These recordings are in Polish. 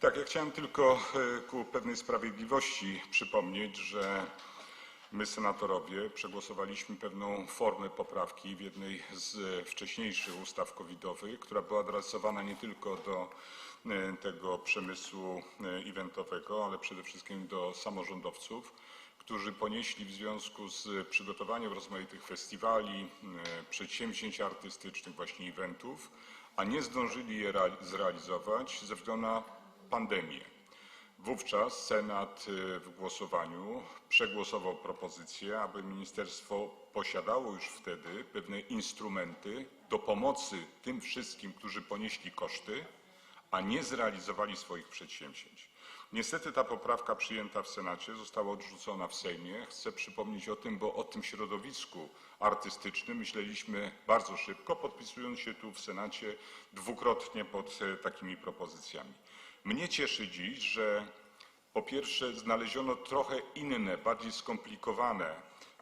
Tak, ja chciałem tylko e, ku pewnej sprawiedliwości przypomnieć, że my, senatorowie, przegłosowaliśmy pewną formę poprawki w jednej z e, wcześniejszych ustaw covidowych, która była adresowana nie tylko do e, tego przemysłu eventowego, ale przede wszystkim do samorządowców, którzy ponieśli w związku z przygotowaniem rozmaitych festiwali, przedsięwzięć artystycznych, właśnie eventów, a nie zdążyli je reali- zrealizować ze względu na pandemię. Wówczas Senat y, w głosowaniu przegłosował propozycję, aby ministerstwo posiadało już wtedy pewne instrumenty do pomocy tym wszystkim, którzy ponieśli koszty, a nie zrealizowali swoich przedsięwzięć. Niestety ta poprawka przyjęta w Senacie została odrzucona w Sejmie. Chcę przypomnieć o tym, bo o tym środowisku artystycznym myśleliśmy bardzo szybko, podpisując się tu w Senacie dwukrotnie pod e, takimi propozycjami. Mnie cieszy dziś, że po pierwsze znaleziono trochę inne, bardziej skomplikowane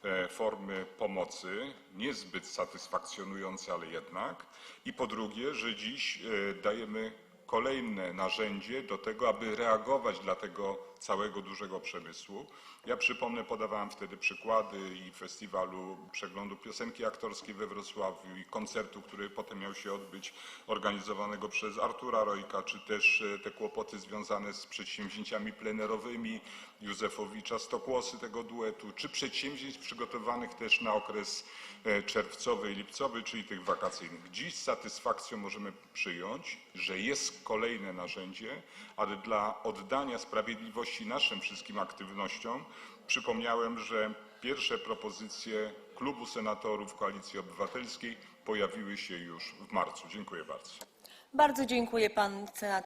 e, formy pomocy, niezbyt satysfakcjonujące, ale jednak. I po drugie, że dziś e, dajemy kolejne narzędzie do tego, aby reagować dla tego całego dużego przemysłu. Ja przypomnę, podawałem wtedy przykłady i festiwalu przeglądu piosenki aktorskiej we Wrocławiu i koncertu, który potem miał się odbyć, organizowanego przez Artura Rojka, czy też e, te kłopoty związane z przedsięwzięciami plenerowymi Józefowicza, Stokłosy tego duetu, czy przedsięwzięć przygotowanych też na okres e, czerwcowy i lipcowy, czyli tych wakacyjnych. Dziś z satysfakcją możemy przyjąć, że kolejne narzędzie, ale dla oddania sprawiedliwości naszym wszystkim aktywnościom przypomniałem, że pierwsze propozycje klubu senatorów Koalicji Obywatelskiej pojawiły się już w marcu. Dziękuję bardzo. Bardzo dziękuję pan senator.